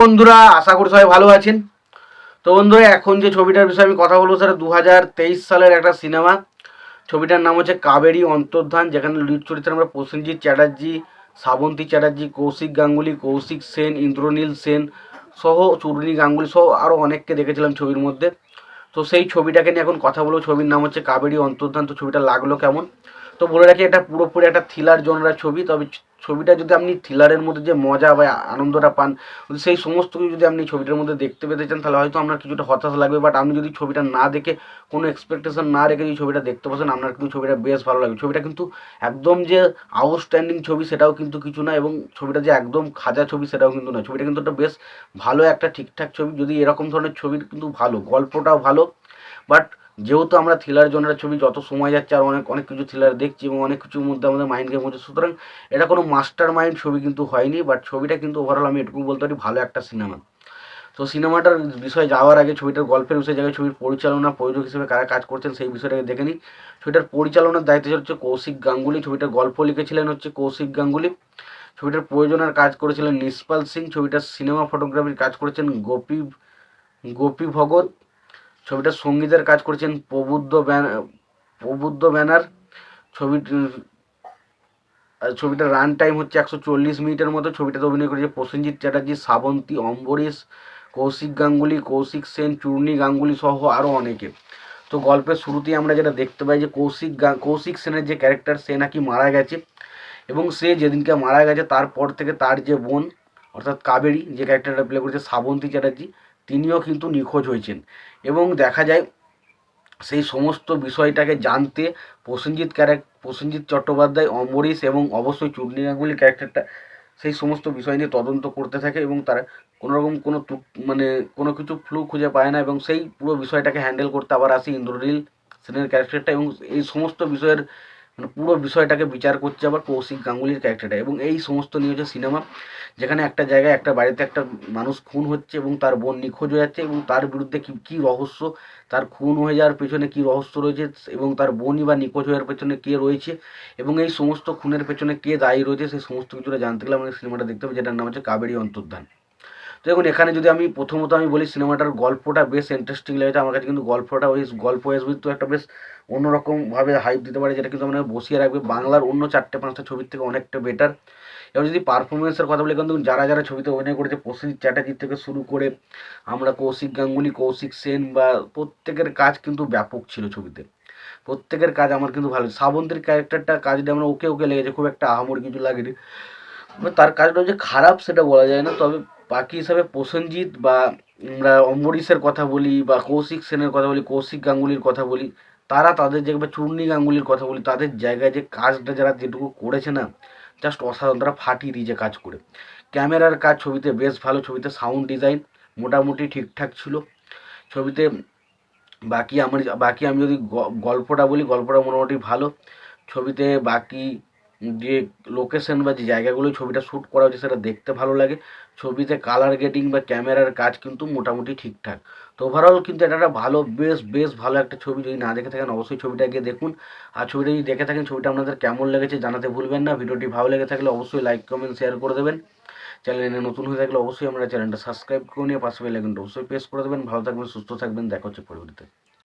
বন্ধুরা, আশা করি সবাই ভালো আছেন। তো বন্ধুরা, এখন যে ছবিটার বিষয়ে আমি কথা বলব সেটা দু হাজার তেইশ সালের একটা সিনেমা। ছবিটার নাম হচ্ছে কাবেরী অন্তর্ধান, যেখানে লিড চরিত্রে আমরা প্রসেনজিৎ চ্যাটার্জি, শ্রাবন্তী চ্যাটার্জি, কৌশিক গাঙ্গুলি, কৌশিক সেন, ইন্দ্রনীল সেন সহ চূর্ণী গাঙ্গুলি সহ আরও অনেককে দেখেছিলাম ছবির মধ্যে। তো সেই ছবিটাকে নিয়ে এখন কথা বলব। ছবির নাম হচ্ছে কাবেরী অন্তর্ধান। তো ছবিটা লাগল কেমন? তো বলে রাখি, এটা পুরোপুরি একটা থ্রিলার জনরার ছবি, তবে ছবিটা যদি আপনি থ্রিলারের মধ্যে যে মজা বা আনন্দটা পান, সেই সমস্ত কিছু যদি আপনি ছবিটার মধ্যে দেখতে পেতে চান, তাহলে হয়তো আপনার কিছুটা হতাশ লাগবে। বাট আপনি যদি ছবিটা না দেখে কোনো এক্সপেকটেশন না রেখে যদি ছবিটা দেখতে পাচ্ছেন আপনার কিন্তু ছবিটা বেশ ভালো লাগবে। ছবিটা কিন্তু একদম যে আউটস্ট্যান্ডিং ছবি, সেটাও কিন্তু কিছু না এবং ছবিটা যে একদম খাজা ছবি, সেটাও কিন্তু না। ছবিটা কিন্তু একটা বেশ ভালো একটা ঠিকঠাক ছবি। যদি এরকম ধরনের ছবি কিন্তু ভালো, গল্পটাও ভালো বাট যেহেতু আমরা থ্রিলার জনের ছবি যত সময় যাচ্ছে আর অনেক অনেক কিছু থ্রিলার দেখছি এবং অনেক কিছুর মধ্যে আমাদের মাইন্ড গেম হচ্ছে, সুতরাং এটা কোনো মাস্টার মাইন্ড ছবি কিন্তু হয়নি বাট ছবিটা কিন্তু ওভারঅল আমি এটুকু বলতে পারি ভালো একটা সিনেমা তো সিনেমাটার বিষয়ে যাওয়ার আগে ছবিটার গল্পের বিষয়ে জায়গায় ছবির পরিচালনা প্রযোজক হিসেবে কারা কাজ করছেন সেই বিষয়টাকে দেখে নিই। ছবিটার পরিচালনার দায়িত্ব হচ্ছে কৌশিক গাঙ্গুলি, ছবিটার গল্প লিখেছিলেন হচ্ছে কৌশিক গাঙ্গুলি। ছবিটার প্রয়োজনের কাজ করেছিলেন নিষ্পাল সিং, ছবিটার সিনেমা ফটোগ্রাফির কাজ করেছেন গোপী গোপী ভগত। ছবিটার সঙ্গীতের কাজ করেছেন প্রবুদ্ধ প্রবুদ্ধ ব্যানার। ছবি, ছবিটার রান টাইম হচ্ছে একশো চল্লিশ মিনিটের মতো। ছবিটাতে অভিনয় করেছে প্রসেনজিৎ চ্যাটার্জি, শ্রাবন্তী অম্বরীশ, কৌশিক গাঙ্গুলি, কৌশিক সেন, চূর্ণী গাঙ্গুলি সহ আরও অনেকে। তো গল্পের শুরুতেই আমরা যেটা দেখতে পাই যে কৌশিক গা- কৌশিক সেনের যে ক্যারেক্টার সে নাকি মারা গেছে। এবং সে যেদিনকে মারা গেছে, তারপর থেকে তার যে বোন, অর্থাৎ কাবেরী, যে ক্যারেক্টারটা প্লে করেছে শ্রাবন্তী চ্যাটার্জি তিনিও কিন্তু নিখোঁজ হয়েছেন। এবং দেখা যায় সেই সমস্ত বিষয়টাকে জানতে প্রসেনজিৎ ক্যারেক্ট প্রসেনজিৎ চট্টোপাধ্যায় অম্বরীশ এবং অবশ্যই চূর্ণী গাঙ্গুলি ক্যারেক্টারটা সেই সমস্ত বিষয় নিয়ে তদন্ত করতে থাকে এবং তারা কোনোরকম কোনো মানে কোনো কিছু ফ্লু খুঁজে পায় না এবং সেই পুরো বিষয়টাকে হ্যান্ডেল করতে আবার আসি ইন্দ্রনীল সেনের ক্যারেক্টারটা এবং এই সমস্ত বিষয়ের পুরো বিষয়টাকে বিচার করছে আবার কৌশিক গাঙ্গুলির ক্যারেক্টারটা এবং এই সমস্ত নিয়ে হচ্ছে সিনেমা যেখানে একটা জায়গায় একটা বাড়িতে একটা মানুষ খুন হচ্ছে এবং তার বোন নিখোঁজ হয়ে যাচ্ছে এবং তার বিরুদ্ধে কী কী রহস্য? তার খুন হয়ে যাওয়ার পেছনে কী রহস্য রয়েছে এবং তার বোনই বা নিখোঁজ হওয়ার পেছনে কে রয়েছে? এবং এই সমস্ত খুনের পেছনে কে দায়ী রয়েছে, সেই সমস্ত কিছুটা জানতে গেলে আমাদের সিনেমাটা দেখতে হবে, যেটার নাম হচ্ছে কাবেরী অন্তর্ধান। তো দেখুন, এখানে যদি আমি প্রথমত আমি বলি সিনেমাটার গল্পটা বেশ ইন্টারেস্টিং লেগেছে। আমার কাছে কিন্তু গল্পটা ওই গল্প এসবি তো একটা বেশ অন্যরকমভাবে হাইপ দিতে পারে, যেটা কিন্তু আমরা বসিয়ে রাখবে বাংলার অন্য চারটে পাঁচটা ছবির থেকে অনেকটা বেটার এবার যদি পারফরমেন্সের কথা বলি কিন্তু যারা যারা ছবিতে অভিনয় করেছে, প্রসেনজিৎ চ্যাটার্জি থেকে শুরু করে আমরা কৌশিক গাঙ্গুলি, কৌশিক সেন বা প্রত্যেকের কাজ কিন্তু ব্যাপক ছিল ছবিতে। প্রত্যেকের কাজ আমার কিন্তু ভালো শ্রাবন্তীর ক্যারেক্টারটা কাজটা আমরা ওকে ওকে লেগেছে, খুব একটা আহামর কিছু লাগেনি। তার কাজটা যে খারাপ সেটা বলা যায় না, তবে বাকি হিসাবে প্রসেনজিৎ বা আমরা অম্বরীশের কথা বলি বা কৌশিক সেনের কথা বলি, কৌশিক গাঙ্গুলির কথা বলি, তারা তাদের যে চূর্ণী গাঙ্গুলির কথা বলি, তাদের জায়গায় যে কাজটা যারা যেটুকু করেছে না জাস্ট অসাধারণ তারা ফাটিয়ে দিয়েছে কাজ করে। ক্যামেরার কাজ ছবিতে বেশ ভালো, ছবিতে সাউন্ড ডিজাইন মোটামুটি ঠিকঠাক ছিল। ছবিতে বাকি আমার, বাকি আমি যদি গল্পটা বলি, গল্পটা মোটামুটি ভালো। ছবিতে বাকি যে লোকেশন বা যে জায়গাগুলো ছবিটা শ্যুট করা হয়েছে সেটা দেখতে ভালো লাগে। ছবিতে কালার গেটিং বা ক্যামেরার কাজ কিন্তু মোটামুটি ঠিকঠাক। তো ওভারঅল কিন্তু এটা একটা ভালো, বেশ বেশ ভালো একটা ছবি। যদি না দেখে থাকেন অবশ্যই ছবিটা গিয়ে দেখুন। আর ছবিটা যদি দেখে থাকেন, ছবিটা আপনাদের কেমন লেগেছে জানাতে ভুলবেন না। ভিডিওটি ভালো লেগে থাকলে অবশ্যই লাইক কমেন্ট শেয়ার করে দেবেন। চ্যানেলে নতুন হয়ে থাকলে অবশ্যই আমরা চ্যানেলটা সাবস্ক্রাইব করে নিয়ে পাশে বেল আইকনটা অবশ্যই প্রেস করে দেবেন। ভালো থাকবেন, সুস্থ থাকবেন। দেখা হচ্ছে পরবর্তীতে।